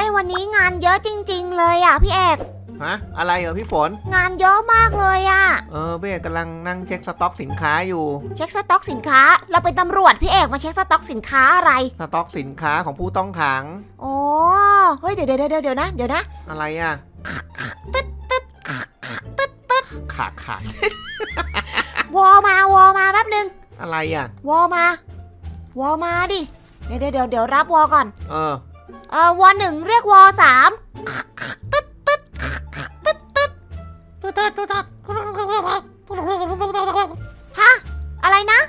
ยวันนี้งานเยอะจริง ๆ เลยอะพี่เอก ฮะอะไรเหรอพี่ฝน งานเยอะมากเลยอะ เออพี่เอกกำลังนั่งเช็คสต็อกสินค้าอยู่ เช็คสต็อกสินค้า เราเป็นตำรวจพี่เอกมาเช็คสต็อกสินค้าอะไร สต็อกสินค้าของผู้ต้องขัง โอ้เฮ้ยเดี๋ยวเดี๋ยวเดี๋ยวเดี๋ยวนะเดี๋ยวนะอะไรอะตึ๊ดตึ๊ดตึ๊ดตึ๊ดขาดขาดวอมาวอมาแป๊บนึงอะไรอะ วอมาวอมาดิ เดี๋ยวเดี๋ยวเดี๋ยวเดี๋ยวรับวอก่อน เออ เออวอหนึ่งเรียกวอสามตึ๊ดตึ๊ดตึ๊ดตึ๊ดฮะอะไรนะ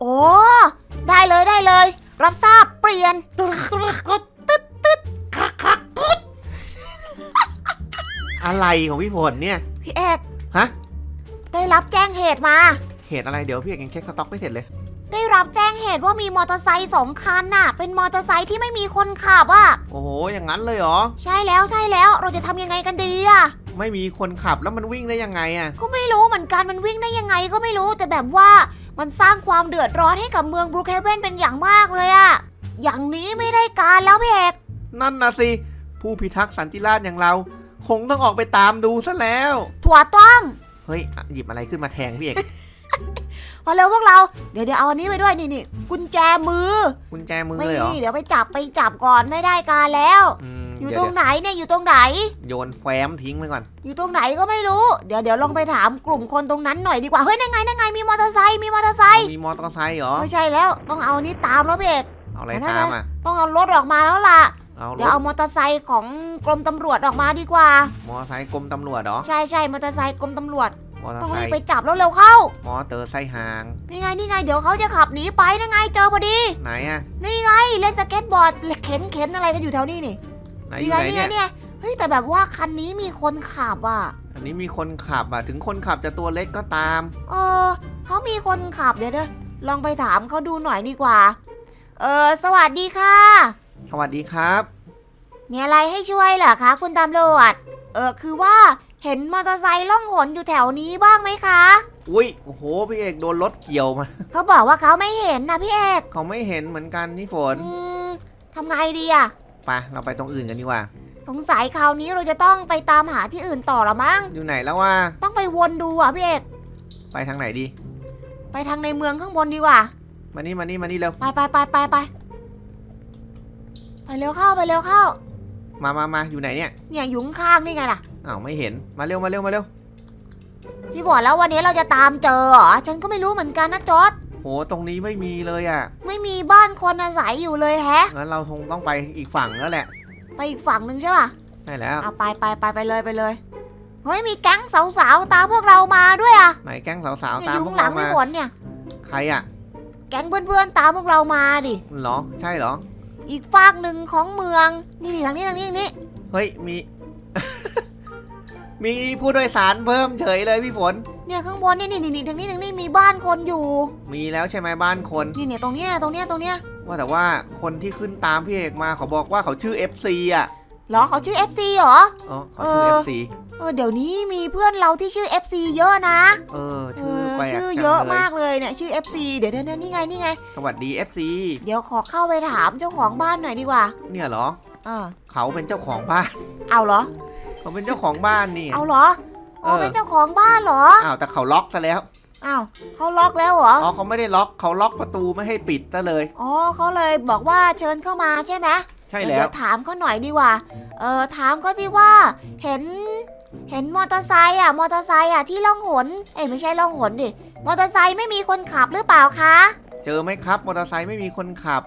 โอ้ได้เลยได้เลย รับทราบเปลี่ยนอะไรของพี่ฝนเนี่ย พี่เอกฮะ ได้รับแจ้งเหตุมา เหตุอะไรเดี๋ยวพี่เอกยังเช็คสต็อกไม่เสร็จเลยได้ รับแจ้งเหตุว่ามีมอเตอร์ไซค์สองคันน่ะ เป็นมอเตอร์ไซค์ที่ไม่มีคนขับอะ โอ้โห อย่างนั้นเลยเหรอ ใช่แล้วใช่แล้วเราจะทำยังไงกันดีอะ ไม่มีคนขับแล้วมันวิ่งได้ยังไงอะ ก็ไม่รู้เหมือนกันมันวิ่งได้ยังไงก็ไม่รู้แต่แบบว่ามันสร้างความเดือดร้อนให้กับเมืองบรูเคเวนเป็นอย่างมากเลยอะอย่างนี้ไม่ได้การแล้วพี่เอกนั่นนะสิ ผู้พิทักษ์สันติราษฎร์อย่างเรา คงต้องออกไปตามดูซะแล้ว ถั่วต้ม เฮ้ยอะหยิบอะไรขึ้นมาแทงพี่เอก มาเร็วพวกเรา เดี๋ยวเดี๋ยวเอาอันนี้ไปด้วยนี่นี่กุญแจมือกุญแจมือไม่เลยเหรอเดี๋ยวไปจับไปจับก่อนไม่ได้การแล้ว มอยู่เดี๋วตรงไหนเนี่ยอยู่ตรงไหนโยนแฟ้มทิ้งไปก่อน อยู่ตรงไหนก็ไม่รู้ เดี๋ยวเดี๋ยวลองไปถามกลุ่มคนตรงนั้นหน่อยดีกว่าเฮ้ยนั่นไงนั่นไงมีมอเตอร์ไซค์มีมอเตอร์ไซค์มีมอเตอร์ไซค์เหรอ ไม่ใช่แล้วต้องเอาอันนี้ตามแล้วพี่เอก เอาอะไรอันนั้นตามนะอะ ต้องเอารถออกมาแล้วล่ะ เอารเดี๋ยวถเอามอเตอร์ไซค์ของกรมตำรวจออกมาดีกว่า มอเตอร์ไซค์กรมตำรวจเหรอ ใช่ใช่มอเตอร์ไซค์กรมตำรวจ มอเตอต้อร์งไซรีบค์ไปจับแล้วเร็วเข้ามอเตอร์ไซค์หาง นี่ไงนี่ไงเดี๋ยวเขาจะขับหนีไปนั่นไงเจอพอดี ไหนอะนี่ไงเล่นสเก็ตบอร์ดเข็นเข็นอะไรกันอยู่แถวนี้นี่ไหนอนี่ยู่ไงไหนนี่ไงเนี่ยเนี่ยเฮ้ยแต่แบบว่าคันนี้มีคนขับอะ อันนี้มีคนขับอะถึงคนขับจะตัวเล็กก็ตาม เออเขามีคนขับเดี๋ยวเดี๋ยวลองไปถามเขาดูหน่อยดีกว่า เออสวัสดีค่ะ สวัสดีครับ มีอะไรให้ช่วยเหรอคะ คุณตำรวจ เออคือว่า เห็นมอเตอร์ไซค์ล่องหนอยู่แถวนี้บ้างไหมคะ อุ้ยโอ้โหพี่เอกโดนรถเกี่ยวมา เขาบอกว่าเขาไม่เห็นนะพี่เอกเขาไม่เห็นเหมือนกันนี่ฝนอืมทำไงดีอะไปเราไปตรงอื่นกันดีกว่า สงสัยคราวนี้เราจะต้องไปตามหาที่อื่นต่อละมั้ง อยู่ไหนแล้วว่าต้องไปวนดูอะพี่เอก ไปทางไหนดี ไปทางในเมืองข้างบนดีกว่า มานี่มานี่มานี่เร็วไปไปไปไปไปไปเร็วเข้าไปเร็วเข้า มามามาอยู่ไหนเนี่ย เนี่ยอยู่ข้างๆนี่ไงล่ะ อ้าวไม่เห็นมาเร็วมาเร็วมาเร็วพี่บอกแล้ววันนี้เราจะตามเจอเหรอฉันก็ไม่รู้เหมือนกันนะจอร์ดโหตรงนี้ไม่มีเลยอะ ไม่มีบ้านคนอาศัยอยู่เลยแฮะงั้นเราคงต้องไปอีกฝั่งแล้วแหละ ไปอีกฝั่งหนึ่งใช่ป่ะใช่แล้วเอาไปไปไปไปเลยไปเลยเฮ้ยมีแก๊งสาวๆตามพวกเรามาด้วยอะไหนแก๊งสาวเนี่ยๆตาอมยู่พวข้ากงหลัเรางไม่มาฝนเนี่ย ใครอะ แก๊งเพื่อนๆตามพวกเรามาดิเหรอใช่เหรอ อีกฝากหนึ่งของเมืองนี่นี่ทางนี้ทางนี้ทางนี้เฮ้ยมี มีผู้โดยสารเพิ่มเฉยเลยพี่ฝน เนี่ยข้างบนนี่นี่นี่นี่ทางนี้ทางนี้มีบ้านคนอยู่ มีแล้วใช่ไหมบ้านคน นี่เนี่ยตรงเนี้ยตรงเนี้ยตรงเนี้ยว่าแต่ว่าคนที่ขึ้นตามพี่เอกมาเขาบอกว่าเขาชื่อ FC อะเหรอเขาชื่อ FC เหรอ อ๋อเขาชื่อเออ FC เออเดี๋ยวนี้มีเพื่อนเราที่ชื่อ FC เยอะนะ เออเอชื่ออแปลกชื่อจังเยอะลมากเลยเนี่ยชื่อ FC เดี๋ยวเดี๋ยวเดี๋ยวนี่ไงนี่ไง สวัสดี FC เดี๋ยวขอเข้าไปถามเจ้าของบ้านหน่อยดีกว่า เนี่ยเหรอเออเขาเป็นเจ้าของบ้าน เอาเหรอ เขาเป็นเจ้าของบ้านนี่ เอาเหรออ๋อเออ เป็นเจ้าของบ้านเหรอ อ้าวแต่เขาล็อกซะแล้วอ้าวเขาล็อกแล้วเหรอ อ๋อเขาไม่ได้ล็อกเขาล็อกประตูไม่ให้ปิดซะเลย อ๋อเขาเลยบอกว่าเชิญเข้ามาใช่ไหมใช่เดี๋แล้ยว วถามเขาหน่อยดีกว่า เออถามเขาสิว่าเห็น เห็นมอเตอร์ไซค์อะ มอเตอร์ไซค์อะที่ล่องหน เอ้ยไม่ใช่ล่องหนดิ มอเตอร์ไซค์ไม่มีคนขับหรือเปล่าคะ เจอไหมครับมอเตอร์ไซค์ไม่มีคนขับ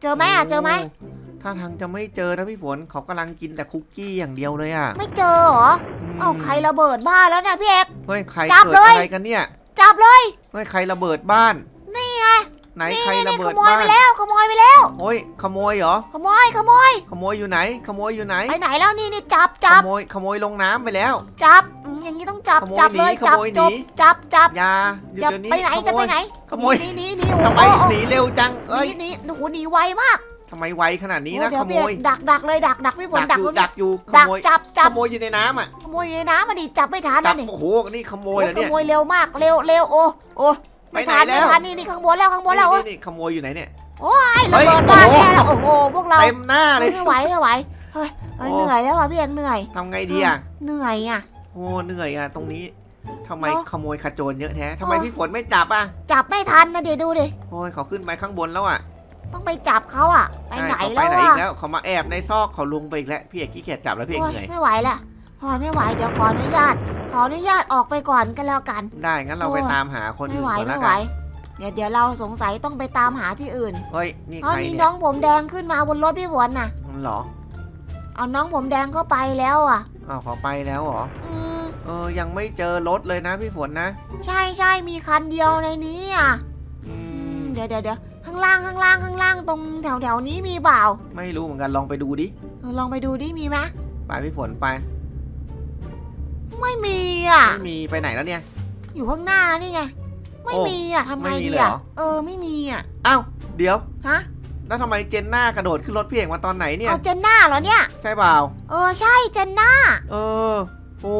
เจอไหมอะเจอไหมโถ้าทางจะไม่เจอนะพี่ฝนเขากำลังกินแต่คุกกี้อย่างเดียวเลยอะไม่เจอเหรอมเอ้าใครระเบิดบ้านแล้วเนี่ยพี่เอกเฮ้ยใครจับเกิดเลยอะไรกันเนี่ย จับเลยเฮ้ยใครระเบิดบ้าน นี่ไงไหนนี่ใครนี่ระนี่เบิขดโมยบ้าไปนแล้วขโมยไปแล้วโอ้ยขโมยเหรอขโมยขโมย ขโมยอยู่ไหน ขโมยอยู่ไหนไปไหนแล้วนี่นี่จับขจับโมยขโมยลงน้ำไปแล้ว จับอืมอย่างนี้ต้องจับขโมยจับเลยหนีจับขโมยหนีจบจับจับอยาหยุดจับเดี๋ยวนี้ไปไหนขจะโมไปยไหนขโมยหนีหนีหนีโอ้ทำไมโหหนีเร็วจังหเอ้ยนีหนีโอ้โหหนีไวมาก ทำไมไวขนาดนี้นะโอ้เดี๋ยขวโมพี่ยเอกดักดักเลยดักดักพี่ฝนดัดักกอยู่ตรงนี้ดักอยู่ขดักโมยจับขจับโมยอยู่ในน้ำอะขโมยอยู่ในน้ำมาดิจับไม่ทันจันะบนี่โอ้โหนี่ขโมโอ้ยยเหรอขเนี่ยโมยเร็วมากเร็วเร็วโอ้โอ้ไปไม่ไหนทันแล้ไม่วทันนี่นี่ข้างบนแล้วข้างบนแล้วโอ้นี่นี่ขโมยอยู่ไหนเนี่ยโอ้โอ้ยระเบิดบ้านแน่แล้วโอ้โหพวกเราเต็มหน้าเลยไม่ไหวไม่ไหวเฮ้ยเฮ้ยโอ้เหนื่อยแล้วอะพี่เอกเหนื่อยทำไงดีอะเหนื่อยอะโอ้เหนื่อยอะตรงนี้ทำไมเนอะขโมยขโจรเยอะแท้ทำไมเออพี่ฝนไม่จับอะจับไม่ทันนะเดี๋ยวดูดิโอ้ยเขาขึ้นไปข้างบนแล้วอะ ต้องไปจับเขาอะ ไปไหนใช่เขาแล้วไปไหนอีอะกแล้วเขามาแอบในซอกเขาลงไปอีกแล้วพี่เอกขี้เกียจจับแล้วพี่เอกโอ้ยเหนื่อยไม่ไหวละโอ้ยไม่ไหวเดี๋ยวขออนุญาต ขออนุญาตออกไปก่อนกันแล้วกัน ได้งั้นเราโอ้ไปยตามหาคนไม่อื่นไหวก่อนไม่แล้วไหว กันเดี๋ยวเดี๋ยวเราสงสัยต้องไปตามหาที่อื่นเฮ้ยนี่เพราะใครมีเนี่น้อยงผมแดงขึ้นมาบนรถพี่ฝนน่ะมันเหรอเอาน้องผมแดงเข้าไปแล้วอะ อ้าวเขาไปแล้วเหรออืมเออยังไม่เจอรถเลยนะพี่ฝนนะ ใช่ใช่มีคันเดียวในนี้อะอือืมมเดี๋ยวเดี๋ยวเดี๋ยว ข้างล่างข้างล่างข้างล่างตรงแถวแถวนี้มีเปล่าไม่รู้เหมือนกันลองไปดูดิเออลองไปดูดิมีไหมไปพี่ฝนไปไม่มีอะไม่มีไปไหนแล้วเนี่ย อยู่ข้างหน้านี่ไงไม่โอ้มีอะทำไงไม่มีดีเลยเหรอะอเออไม่มีอะอ้าวเดี๋ยวฮะแล้วทำไมเจนหน้ากระโดดขึ้นรถพี่เอกมาตอนไหนเนี่ยเอาเจนหน้าเหรอเนี่ย ใช่เปล่า เออใช่เจนหน้าเออ โอ้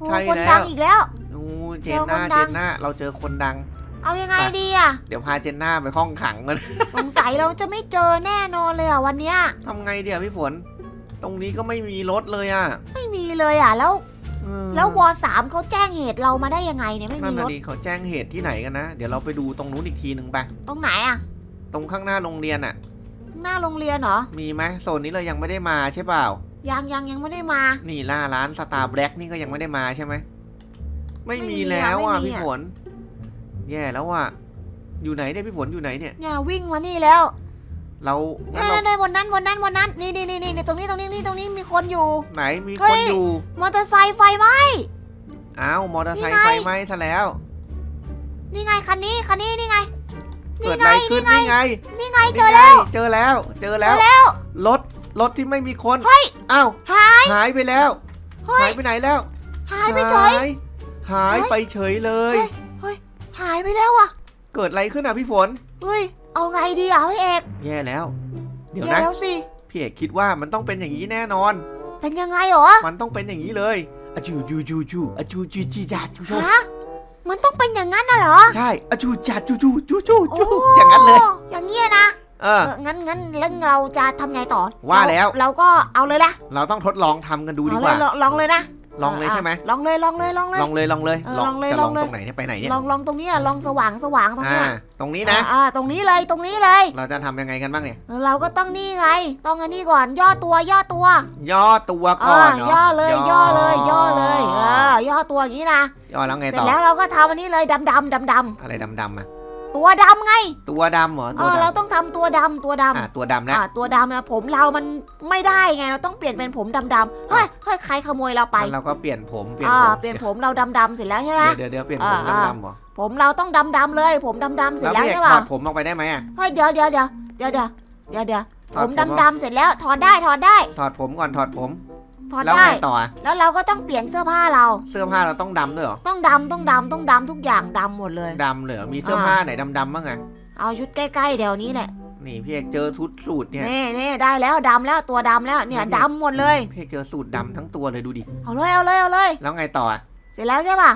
โอ้ใช่คนแล้ดัวงอีกแล้วโอ้เจเจนอหน้าคนดัเจงนหน้าเราเจอคนดัง เอายังไงไปดีอะเดี๋ยวพาเจนหน้าไปห้องขังกันสงสัยเราจะไม่เจอแน่นอนเลยอะวันเนี้ยทำไงเดี๋ยวพี่ฝน ตรงนี้ก็ไม่มีรถเลยอะไม่มีเลยอะแล้ว เออแล้ววอสามเขาแจ้งเหตุเรามาได้ยังไงเนี่ยไม่นั่มีนรน่ะถดิเขาแจ้งเหตุที่ไหนกันนะเดี๋ยวเราไปดูตรงนู้นอีกทีหนึ่งไปตรงไหนอะตรงข้างหน้าโรงเรียนอะข้างหน้าโรงเรียนเหรอมีไหมโซนนี้เรายังไม่ได้มาใช่เปล่า ยังยังยังไม่ได้มา นี่ล่าร้านสตาร์แบล็กนี่ก็ยังไม่ได้มาใช่ไหมไม่ไม่มีมีอะแล้วอะไม่มีพี่อะ ฝน แย่แล้วอะอยู่ไหนเนี่ยพี่ฝนอยู่ไหนเนี่ยเนี่ยวิ่งมานี่แล้วเรางั้นเนี่ยเราเนี่ยบนนั้นบนนั้นบนนั้น นี่นี่นี่นี่ตรงนี้ตรงนี้นี่ตรงนี้มีคนอยู่ ไหนมีเฮ้คนยอยู่มอเตอร์ไซค์ไฟไหมอ้าวมอเตอร์ไซนี่ค์ไงไฟไหม้ซะแล้ว นี่ไงคันนี้คันนี้นี่ไงเกินี่ดไงอะไรขึ้นนี่ไงนี่ไงนี่ไงเจนี่อไงแล้ว เจอแล้วเจอเจแล้อวแล้วรถรถที่ไม่มีคนเฮ้ยอ้าวหายหายไปแล้วเฮ้ยหายไปไหนแล้ว หายไปเฉยหายหายเฮ้ยไปเฉยเลยเฮ้ย หายไปแล้วอะเกิดอะไรขึ้นอะพี่ฝน เฮ้ย เอาไงดีอะพี่เอกแย่แล้ว เดี๋ยวแย่นะ แล้วสิ พี่เอกคิดว่ามันต้องเป็นอย่างนี้แน่นอน เป็นยังไงเหรอ มันต้องเป็นอย่างนี้เลยอะจูจูจูจูอะจูจูจีจาจูจูฮะ มันต้องเป็นอย่างนั้นน่ะเหรอใช่อะจูจาจูจูจูจูจูอย่างนั้นเลยอย่างเงี้ยนะ เออ เออ งั้นงั้นแล้วเราจะทำไงต่อว่าแล้ว เรเราก็เอาเลยละเราต้องทดลองทำกันดูดีเอากเลยว่าลองลองเลยนะ ลองเลยใช่ไหมลองเลยลองเลยลองเลย ลองเลยลองเลยเออลองเลยจะลลอองงเลย ตรงไหนเนี่ยไปไหนเนี่ยลองลองตรงนี้อะลองสว่างสว่างตรงอ่าเนี้ยตรงนี้นะอ่าตรงนี้เลยตรงนี้เลย เราจะทำยังไงกันบ้างเนี่ยเออเราก็ต้องนี่ไง ต้องอันนี้ก่อนย่อตัวย่อตัวย่อตัวเอก่อนอเนาะย่อเลยย่อเลยย่อเลยเออย่อตัวอย่างนี้นะ ย่อแล้วไงเสร็ต่จอแล้วเราก็ทำอันนี้เลยดำดำดำดำอะไรดำๆอะ ตัวดำไงตัวดำเหรอเอตัวอดเราต้องทำตัวดำตัวดำำอะตัวดำนะอ่าตัวดำนะผมเรามันไม่ได้ไงเราต้องเปลี่ยนเป็นผมดำดำเฮ้ยเฮ้ยใครขโมยเราไปงั้นเราก็เปลี่ยนผมเปลี่ยนอ่าผมเปลี่ยนผมเราดำดำเสร็จแล้วใช่ไหม เดี๋ยวเดี๋ยวเดี๋ยวเปลี่ยนผมอ่า ดำๆเหรอผมเราต้องดำดำเลย ผมดำดำเสร็จแล้วแล้วพี่เอกใช่ถป่ะอดผมออกไปได้ไหมอะเฮ้ยเดี๋ยวเดี๋ยวเดี๋ยวเดี๋ยวเดี๋ยวเดี๋ยวเดี๋ยวถผอมออกดำดำเสร็จแล้วถอดได้ถอดได้ ถอดผมก่อนถอดผม ถอดแล้วได้ ไงต่ออะแล้วเราก็ต้องเปลี่ยนเสื้อผ้าเรา เสื้อผ้าเราต้องดำด้วยเหรอต้องดำต้องดำต้องดำทุกอย่างดำหมดเลย ดำเลยเหรอมีเสื้อผ้าไหนดำๆบ้างอะเอาชุดใกล้ๆเดี๋ยวนี้แหละนี่พี่เอกเจอชุดสูตรเนี่ยนี่นี่ได้แล้วดำแล้วตัวดำแล้วเนี่ยนี่ดำหมดเลย พี่เอกเจอสูตรดำทั้งตัวเลยดูดิ เอาเลยเอาเลยเอาเลย แล้วไงต่ออะเสร็จแล้วใช่ป่ะ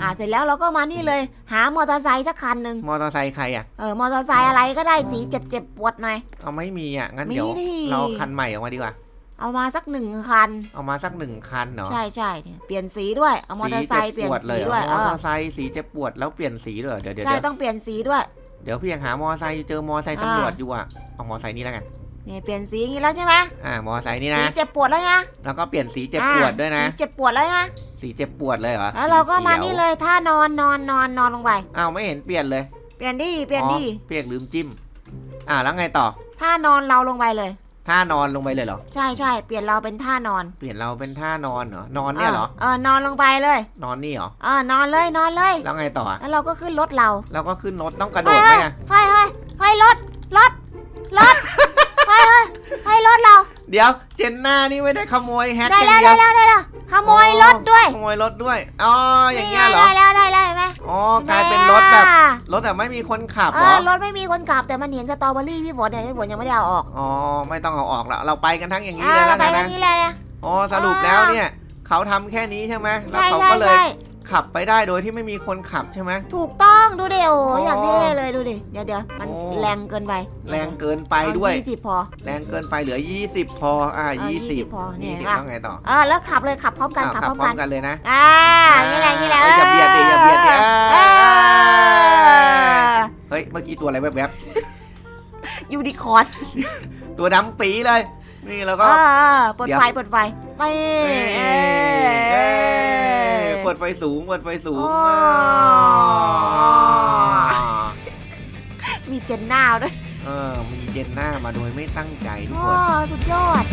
อ่าเสร็จแล้วเราก็มานี่เลย หามอเตอร์ไซค์สักคันหนึ่งมอเตอร์ไซค์ใครอะเออมอเตอร์ไซค์อะไรก็ได้สีเจ็บเจ็บๆปวดหน่อย เอาไม่มีอะงั้นมีเดี๋ยว ดิ เราคันใหม่ออกมาดีกว่า เอามาสักหนึ่งคัน เอามาสักหนึ่งคันเนาะใช่ใช่เนี่ยเปลี่ยนสีด้วยเอามอเตอร์ไซค์เปลี่ยนเลสียเหรด้วยอเอมอเตออร์ไซค์สีเจ็บปวดแล้วเปลี่ยนสีด้วยเหรอเดี๋ยวเดี๋ยวใช่เดี๋ยวต้องเปลี่ยนสีด้วย เดี๋ยวพี่ยังหามอเตอร์ไซค์เจอมอเตอร์ไซค์ตำรวจอยู่อะเอามอเตอร์ไซค์นี้แล้วกันเนี่ยเปลี่ยนสีอย่างนี้แล้วใช่ไหมอ่ามอเตอร์ไซค์นี่สีนะเจ็บปวดแล้วไงแล้วก็เปลี่ยนสีเจ็บอ่าปวดด้วยนะสีเจ็บปวดแล้วไงสีเจ็บปวดเลยเหรอแล้วเราก็มาสีขีนี่เลยท่านอนนอนนอนนอนลงไปอ้าวไม่เห็นเปลี่ยนเลย เปลี่ยนดิเปลี่ยนดิอ๋อเปียกลืมจิ้มอ่าแล้วไงต่อท่านอนเราลงไปเลย ท่านอนลงไปเลยเหรอ ใช่ใช่เปลี่ยนเราเป็นท่านอนเปลี่ยนเราเป็นท่านอนเหรอ นอนเนี่ยเหรอ เออนอนลงไปเลย นอนนี่เหรอ เออนอนเลยนอนเลย แล้วไงต่ออะแล้วเราก็ขึ้นรถเรา เราก็ขึ้นรถต้องกระโดดไหมอะเฮ้ยเฮ้ยเฮ้ยรถรถรถเฮ้ยเฮ้ยเฮ้ยรถเรา เดี๋ยวเจนหน้านี่ไม่ได้ขโมยแฮกได้อย่าแล้วงเดีได้ยวแล้วได้แล้วขโมยรถด้วยขโมยรถด้วย อ๋ออย่างนี่เงี้ไงยเหรอ ได้แล้วได้แล้วเห็นไหม อ๋อกลายเป็นรถแบบ รถแบบไม่มีคนขับเอเหรออรถไม่มีคนขับแต่มันเห็นสตรอเบอรี่พี่ฝนเนี่ยพี่ฝนยังไม่ได้เอาออกอ๋อไม่ต้องเอาออกแล้วเราไปกันทั้งอย่างนี้อ่าเลยเราแล้วไปกันทานะงนี้เลยนะอ๋อสรุปแล้วเนี่ย เขาทำแค่นี้ใช่ไหมแล้วใช่เขาใช่ก็เลยใช่ขับไปได้โดยที่ไม่มีคนขับใช่ไหม ถูกต้องดูดิโอ้อ๋อออย่างเท่เลยดูดิเดี๋ยวเดี๋ยวมันโอ้ แรงเกินไปแรงเกินไปด้วย ยี่สิบพอ แรงเกินไปเหลือ 20 พออ่าเอา20 20พอเนี่ย20เห็นปะต้องไงต่อเออแล้วขับเลยขับพร้อมกันอ้าวขับขัพบร้อมพร้อกันมกันเลยนะอ่าอย่างนี้แหละอย่างนี้แหละเอ้ยอย่าเบียดดิอย่าเบียดดิเออ่าอ เฮ้ยเมื่อกี้ตัวอะไรแวบยูนิคอร์นๆตัวดำปีเลย นี่แล้วก็ อ่าเปิดเดี๋ยว ไฟเปิดไฟไม่เอ้ยเอ้เอ้ยยเปิดไฟสูงเปิดไฟสูงอ๋อมีเจนนาวด้วยเออมีเจนหน้ามาโดยไม่ตั้งใจทุกโอ้คน สุดยอด